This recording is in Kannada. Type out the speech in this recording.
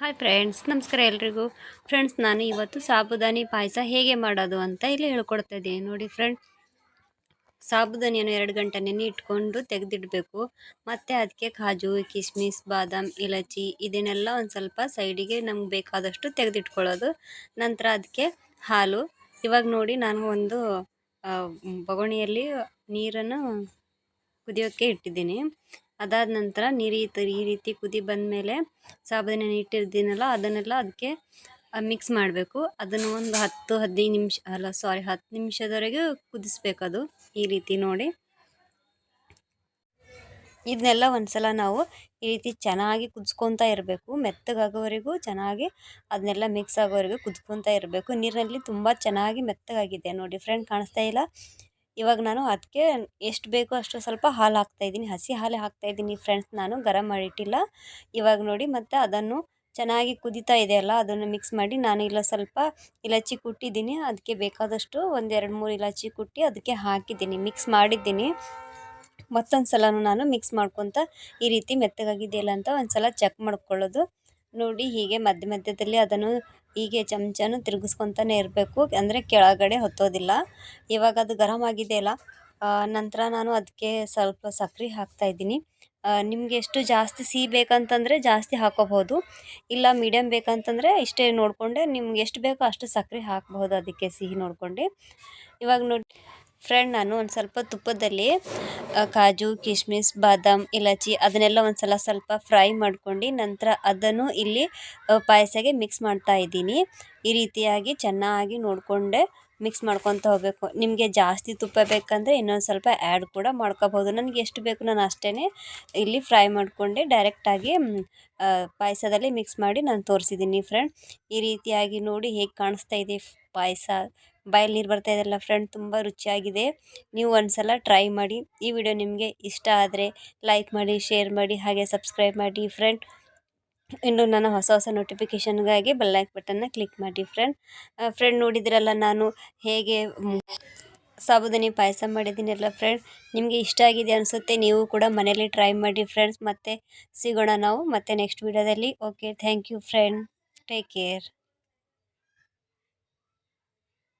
ಹಾಯ್ ಫ್ರೆಂಡ್ಸ್ ನಮಸ್ಕಾರ ಎಲ್ರಿಗೂ. ಫ್ರೆಂಡ್ಸ್ ನಾನು ಇವತ್ತು ಸಾಬುದಾನಿ ಪಾಯಸ ಹೇಗೆ ಮಾಡೋದು ಅಂತ ಇಲ್ಲಿ ಹೇಳ್ಕೊಡ್ತಾ ನೋಡಿ ಫ್ರೆಂಡ್ ಸಾಬುದಾನಿಯನ್ನು ಎರಡು ಗಂಟೆ ನೆನೆ ಇಟ್ಕೊಂಡು ತೆಗೆದಿಡಬೇಕು. ಮತ್ತು ಅದಕ್ಕೆ ಕಾಜು, ಕಿಸ್ಮಿಸ್, ಬಾದಾಮ್, ಇಲಚಿ ಇದನ್ನೆಲ್ಲ ಒಂದು ಸ್ವಲ್ಪ ಸೈಡಿಗೆ ನಮ್ಗೆ ಬೇಕಾದಷ್ಟು ತೆಗೆದಿಟ್ಕೊಳ್ಳೋದು. ನಂತರ ಅದಕ್ಕೆ ಹಾಲು. ಇವಾಗ ನೋಡಿ ನಾನು ಒಂದು ಬೊಗಣಿಯಲ್ಲಿ ನೀರನ್ನು ಕುದಿಯೋಕ್ಕೆ ಇಟ್ಟಿದ್ದೀನಿ. ಅದಾದ ನಂತರ ನೀರು ಈ ಈ ರೀತಿ ಕುದಿ ಬಂದಮೇಲೆ ಸಾಬುದಿನ ಇಟ್ಟಿರ್ತೀನಲ್ಲ ಅದನ್ನೆಲ್ಲ ಅದಕ್ಕೆ ಮಿಕ್ಸ್ ಮಾಡಬೇಕು. ಅದನ್ನು ಒಂದು ಹತ್ತು, ಹದಿನೈದು ನಿಮಿಷ, ಅಲ್ಲ ಸಾರಿ ಹತ್ತು ನಿಮಿಷದವರೆಗೆ ಕುದಿಸ್ಬೇಕು ಅದು ಈ ರೀತಿ ನೋಡಿ. ಇದನ್ನೆಲ್ಲ ಒಂದು ಸಲ ನಾವು ಈ ರೀತಿ ಚೆನ್ನಾಗಿ ಕುದಿಸ್ಕೊತಾ ಇರಬೇಕು. ಮೆತ್ತಗಾಗೋವರೆಗೂ ಚೆನ್ನಾಗಿ ಅದನ್ನೆಲ್ಲ ಮಿಕ್ಸ್ ಆಗೋವರೆಗೂ ಕುದ್ಕೊತ ಇರಬೇಕು. ನೀರಿನಲ್ಲಿ ತುಂಬ ಚೆನ್ನಾಗಿ ಮೆತ್ತಗಾಗಿದೆ. ನೋಡಿ ಫ್ರೆಂಡ್ ಕಾಣಿಸ್ತಾ ಇಲ್ಲ? ಇವಾಗ ನಾನು ಅದಕ್ಕೆ ಎಷ್ಟು ಬೇಕೋ ಅಷ್ಟು ಸ್ವಲ್ಪ ಹಾಲು ಹಾಕ್ತಾಯಿದ್ದೀನಿ ಹಸಿ ಹಾಲೇ ಹಾಕ್ತಾಯಿದ್ದೀನಿ ಫ್ರೆಂಡ್ಸ್ ನಾನು ಗರಂ ಮಾಡಿಟ್ಟಿಲ್ಲ ಇವಾಗ ನೋಡಿ ಮತ್ತು ಅದನ್ನು ಚೆನ್ನಾಗಿ ಕುದೀತಾ ಇದೆಯಲ್ಲ ಅದನ್ನು ಮಿಕ್ಸ್ ಮಾಡಿ ನಾನು ಇಲ್ಲ ಸ್ವಲ್ಪ ಇಲಾಚಿ ಕುಟ್ಟಿದ್ದೀನಿ. ಅದಕ್ಕೆ ಬೇಕಾದಷ್ಟು ಒಂದೆರಡು ಮೂರು ಇಲಾಚಿ ಕುಟ್ಟಿ ಅದಕ್ಕೆ ಹಾಕಿದ್ದೀನಿ. ಮಿಕ್ಸ್ ಮಾಡಿದ್ದೀನಿ. ಮತ್ತೊಂದು ಸಲ ನಾನು ಮಿಕ್ಸ್ ಮಾಡ್ಕೊತ ಈ ರೀತಿ ಮೆತ್ತಗಾಗಿದೆಯಲ್ಲ ಅಂತ ಒಂದು ಸಲ ಚೆಕ್ ಮಾಡ್ಕೊಳ್ಳೋದು. ನೋಡಿ ಹೀಗೆ ಮಧ್ಯ ಮಧ್ಯದಲ್ಲಿ ಅದನ್ನು ಹೀಗೆ ಚಮಚನ ತಿರುಗಿಸ್ಕೊತಾನೆ ಇರಬೇಕು. ಅಂದರೆ ಕೆಳಗಡೆ ಹೊತ್ತೋದಿಲ್ಲ. ಇವಾಗ ಅದು ಗರಮ್ ಆಗಿದೆಯಲ್ಲ ನಂತರ ನಾನು ಅದಕ್ಕೆ ಸ್ವಲ್ಪ ಸಕ್ಕರೆ ಹಾಕ್ತಾಯಿದ್ದೀನಿ ನಿಮಗೆ ಎಷ್ಟು ಜಾಸ್ತಿ ಸಿಹಿ ಬೇಕಂತಂದರೆ ಜಾಸ್ತಿ ಹಾಕೋಬಹುದು. ಇಲ್ಲ ಮೀಡಿಯಮ್ ಬೇಕಂತಂದರೆ ಇಷ್ಟೇ ನೋಡಿಕೊಂಡೆ. ನಿಮ್ಗೆ ಎಷ್ಟು ಬೇಕೋ ಅಷ್ಟು ಸಕ್ಕರೆ ಹಾಕ್ಬಹುದು ಅದಕ್ಕೆ ಸಿಹಿ ನೋಡ್ಕೊಂಡು. ಇವಾಗ ನೋಡಿ ಫ್ರೆಂಡ್ ನಾನು ಒಂದು ಸ್ವಲ್ಪ ತುಪ್ಪದಲ್ಲಿ ಕಾಜು ಕಿಶ್ಮಿಸ್ ಬಾದಾಮ್, ಇಲಾಚಿ ಅದನ್ನೆಲ್ಲ ಒಂದು ಸಲ ಸ್ವಲ್ಪ ಫ್ರೈ ಮಾಡ್ಕೊಂಡು ನಂತರ ಅದನ್ನು ಇಲ್ಲಿ ಪಾಯಸಗೆ ಮಿಕ್ಸ್ ಮಾಡ್ತಾ ಇದ್ದೀನಿ. ಈ ರೀತಿಯಾಗಿ ಚೆನ್ನಾಗಿ ನೋಡಿಕೊಂಡೆ ಮಿಕ್ಸ್ ಮಾಡ್ಕೊತ ಹೋಗಬೇಕು. ನಿಮಗೆ ಜಾಸ್ತಿ ತುಪ್ಪ ಬೇಕಂದರೆ ಇನ್ನೊಂದು ಸ್ವಲ್ಪ ಆ್ಯಡ್ ಕೂಡ ಮಾಡ್ಕೋಬೋದು. ನನಗೆ ಎಷ್ಟು ಬೇಕು ನಾನು ಅಷ್ಟೇ ಇಲ್ಲಿ ಫ್ರೈ ಮಾಡಿಕೊಂಡೆ ಡೈರೆಕ್ಟಾಗಿ ಪಾಯಸದಲ್ಲಿ ಮಿಕ್ಸ್ ಮಾಡಿ ನಾನು ತೋರಿಸಿದ್ದೀನಿ ಫ್ರೆಂಡ್. ಈ ರೀತಿಯಾಗಿ ನೋಡಿ ಹೇಗೆ ಕಾಣಿಸ್ತಾ ಇದೆ ಪಾಯಸ ಬಾಯಲ್ಲಿ ನೀರು ಬರ್ತಾ ಇದೆಯಲ್ಲ ಫ್ರೆಂಡ್ ತುಂಬ ರುಚಿಯಾಗಿದೆ. ನೀವು ಒಂದು ಸಲ ಟ್ರೈ ಮಾಡಿ. ಈ ವಿಡಿಯೋ ನಿಮಗೆ ಇಷ್ಟ ಆದರೆ ಲೈಕ್ ಮಾಡಿ ಶೇರ್ ಮಾಡಿ, ಹಾಗೆ ಸಬ್ಸ್ಕ್ರೈಬ್ ಮಾಡಿ ಫ್ರೆಂಡ್ ಇನ್ನು ನನ್ನ ಹೊಸ ಹೊಸ ನೋಟಿಫಿಕೇಷನ್ಗಾಗಿ ಲೈಕ್ ಬಟನ್ನ ಕ್ಲಿಕ್ ಮಾಡಿ ಫ್ರೆಂಡ್ ಫ್ರೆಂಡ್ ನೋಡಿದ್ರಲ್ಲ ನಾನು ಹೇಗೆ ಸಾಬುದಾನಿ ಪಾಯಸ ಮಾಡಿದ್ದೀನಲ್ಲ ಫ್ರೆಂಡ್ ನಿಮಗೆ ಇಷ್ಟ ಆಗಿದೆ ಅನಿಸುತ್ತೆ, ನೀವು ಕೂಡ ಮನೇಲಿ ಟ್ರೈ ಮಾಡಿ ಫ್ರೆಂಡ್ಸ್ ಮತ್ತೆ ಸಿಗೋಣ ನಾವು ಮತ್ತೆ ನೆಕ್ಸ್ಟ್ ವಿಡಿಯೋದಲ್ಲಿ okay thank you friend take care